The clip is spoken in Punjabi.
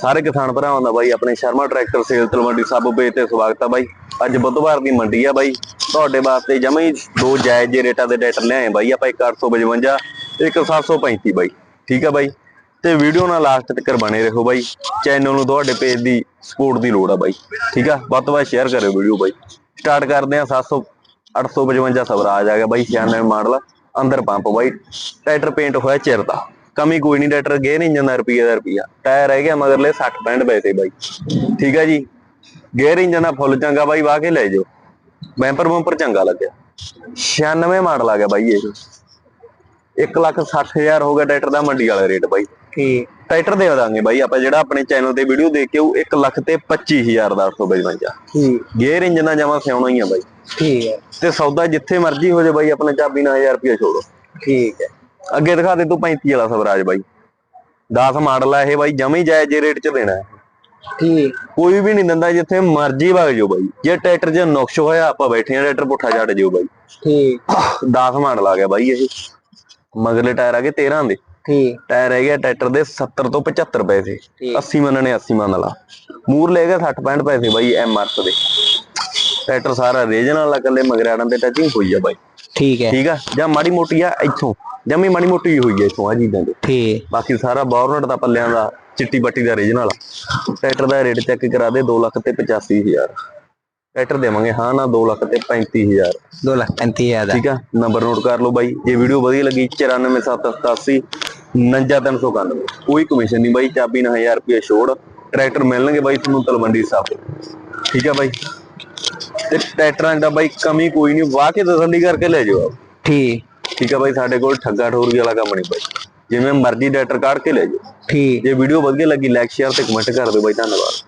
ਸਾਰੇ ਕਿਸਾਨ ਭਰਾਵਾਂ ਦਾ ਬਾਈ, ਆਪਣੇ Sharma tractor sale Talwandi Sabo page ਤੇ ਸਵਾਗਤ ਆ ਬਾਈ। ਅੱਜ ਬੁੱਧਵਾਰ ਦੀ ਮੰਡੀ ਆ ਬਾਈ। ਤੁਹਾਡੇ ਵਾਸਤੇ ਜਮਾਂ ਹੀ ਦੋ ਜਾਇਜ਼ ਜਿਹੇ ਰੇਟਾਂ ਦੇ ਟਰੈਕਟਰ ਲਿਆਏ ਬਾਈ। ਆਪਾਂ ਇੱਕ 855 ਤੇ ਇੱਕ 735 ਬਾਈ। ਠੀਕ ਆ ਬਾਈ? ਤੇ ਵੀਡੀਓ ਨਾਲ ਲਾਸਟ ਤੱਕ ਬਣੇ ਰਹੋ ਬਾਈ। ਚੈਨਲ ਨੂੰ ਤੁਹਾਡੇ ਪੇਜ ਦੀ ਸਪੋਰਟ ਦੀ ਲੋੜ ਆ ਬਾਈ। ਠੀਕ ਆ? ਵੱਧ ਤੋਂ ਵੱਧ ਸ਼ੇਅਰ ਕਰਿਓ ਵੀਡੀਓ ਬਾਈ। ਸਟਾਰਟ ਕਰਦੇ ਆ 700 855 ਸਵਰਾਜ ਆ ਗਿਆ ਬਾਈ। 96 ਮਾਡਲ ਅੰਦਰ ਪੰਪ ਬਾਈ। ਟਰੈਕਟਰ ਪੇਂਟ ਹੋਇਆ ਚਿਰ ਦਾ। ਕਮੀ ਕੋਈ ਨਹੀਂ ਟਰੈਕਟਰ ਗੇਅਰ ਇੰਜਨ ਦਾ ਰੁਪਈਆ ਦਾ ਰੁਪਈਆ। ਟਾਇਰ ਰਹਿ ਗਿਆ ਮਗਰਲੇ 60 65 ਪੈਸੇ ਬਾਈ। ਠੀਕ ਆ ਜੀ? ਗੇਅਰ ਇੰਜਨ ਦਾ ਫੁੱਲ ਚੰਗਾ ਬਾਈ ਵਾਹ ਕੇ ਲੈ ਜਾਓ। ਬੈਂਪਰ ਬੰਪਰ ਚੰਗਾ ਲੱਗਿਆ। 96 ਮਾਡਲ ਆ ਗਿਆ ਬਾਈ ਇਹ। 1 ਲੱਖ 60 ਹਜ਼ਾਰ ਹੋ ਗਿਆ ਟਰੈਕਟਰ ਦਾ ਮੰਡੀ ਵਾਲਾ ਰੇਟ ਬਾਈ। ਠੀਕ। ਟਰੈਕਟਰ ਦੇ ਦਾਂਗੇ ਬਾਈ ਆਪਾਂ ਜਿਹੜਾ ਆਪਣੇ ਚੈਨਲ ਤੇ ਵੀਡੀਓ ਦੇਖ ਕੇ ਉਹ 1 ਲੱਖ ਤੇ 25000 ਦਾ 852 ਠੀਕ। ਗੇਅਰ ਇੰਜਨ ਦਾ ਜਮਾ ਸਿਆਉਣਾ ਹੀ ਆ ਬਾਈ। ਠੀਕ ਹੈ ਤੇ ਸੌਦਾ ਜਿੱਥੇ ਮਰਜ਼ੀ ਹੋ ਜਾਏ ਬਾਈ ਆਪਣੇ ਚਾਬੀ ਨਾਲ 1000 ਰੁਪਏ ਛੋੜੋ। ਠੀਕ ਹੈ ਅੱਗੇ ਦਿਖਾ ਦੇ ਤੂੰ 35 ਵਾਲਾ ਸਵਰਾਜ ਬਾਈ। 10 ਮਾਡਲ ਆ ਇਹ ਬਾਈ ਜਮੇ ਜਾਇਜ਼ ਜੇ ਰੇਟ 'ਚ ਦੇਣਾ ਠੀਕ। ਕੋਈ ਵੀ ਨਹੀਂ ਦਿੰਦਾ ਜਿੱਥੇ ਮਰਜ਼ੀ ਵਗ ਜਾਓ ਬਾਈ। ਜੇ ਟਰੈਕਟਰ 'ਚ ਨੁਕਸ ਹੋਇਆ ਆਪਾਂ ਬੈਠੇ ਆ ਟਰੈਕਟਰ ਪੁੱਠਾ ਛੱਡ ਜਿਓ ਬਾਈ। ਠੀਕ। 10 ਮਾਡਲ ਆ ਗਿਆ ਬਾਈ ਇਹ। ਮਗਰਲੇ ਟਾਇਰ ਆ ਗਏ 13 ਦੇ। ਠੀਕ। ਟਾਇਰ ਹੈਗੇ ਆ ਟਰੈਕਟਰ ਦੇ 70 ਤੋਂ 75 ਪੈਸੇ। ਠੀਕ। 80 ਮੰਨਣੇ 80 ਮੰਨ ਲਾ। ਮੂਰ ਲੈ ਗਿਆ 60 65 ਪੈਸੇ ਬਾਈ ਐਮ ਆਰ ਦੇ। ਟਰੈਕਟਰ ਸਾਰਾ ਰੀਜਨਲ ਆ ਕੱਲੇ ਮਗਰਾੜਾਂ ਤੇ ਟੱਚਿੰਗ ਹੋਈ ਆ ਬਾਈ। ਠੀਕ ਹੈ। ਠੀਕ ਆ? ਜਾਂ ਮਾੜੀ ਮੋਟੀ ਆ ਇੱਥੋਂ ਜਮੀ ਮਾੜੀ ਮੋਟੀ ਹੀ ਹੋਈ ਆ ਇੱਥੋਂ ਆ ਚੀਜ਼ਾਂ ਦੇ। ਠੀਕ। ਬਾਕੀ ਸਾਰਾ ਬੌਰਨਟ ਦਾ ਪੱਲਿਆਂ ਦਾ ਚਿੱਟੀ ਬੱਟੀ ਦਾ ਰੀਜਨਲ ਟਰੈਕਟਰ ਦਾ ਰੇਟ ਚੈੱਕ ਕਰਾ ਦੇ 2 ਲੱਖ ਤੇ 85000 ਟਰੈਕਟਰ ਦੇਵਾਂਗੇ ਹਾਂ ਨਾ 2 ਲੱਖ ਤੇ 35000 2 ਲੱਖ 35000 ਦਾ। ਠੀਕ ਆ? ਨੰਬਰ ਨੋਟ ਕਰ ਲਓ ਬਾਈ ਜੇ ਵੀਡੀਓ ਵਧੀਆ ਲੱਗੀ 94787 99391 ਕੋਈ ਕਮਿਸ਼ਨ ਨਹੀਂ ਬਾਈ ਚਾਬੀ ਨਾਲ 1000 ਰੁਪਏ ਛੋੜ। ਟਰੈਕਟਰ ਮਿਲਣਗੇ ਬਾਈ ਤੁਹਾਨੂੰ ਤਲਵੰਡੀ ਸਾਹਿਬ ਠੀਕ ਆ ਬਾਈ? ਤੇ ਟਰੈਕਟਰਾਂ ਦਾ ਬਾਈ ਕਮੀ ਕੋਈ ਨਹੀਂ ਵਾਹ ਕੇ ਤਸੱਲੀ ਕਰਕੇ ਲੈ ਜਾਓ ਆਪ। ਠੀਕ। ਠੀਕ ਆ ਬਾਈ ਸਾਡੇ ਕੋਲ ਠੱਗਾ ਠੋਰੀ ਵਾਲਾ ਕੰਮ ਨਹੀਂ ਬਾਈ। ਜਿਵੇਂ ਮਰਜ਼ੀ ਟਰੈਕਟਰ ਕੱਢ ਕੇ ਲੈ ਜਾਓ। ਠੀਕ। ਜੇ ਵੀਡੀਓ ਵਧੀਆ ਲੱਗੀ ਲਾਈਕ ਸ਼ੇਅਰ ਤੇ ਕਮੈਂਟ ਕਰ ਦਿਓ ਬਾਈ ਧੰਨਵਾਦ।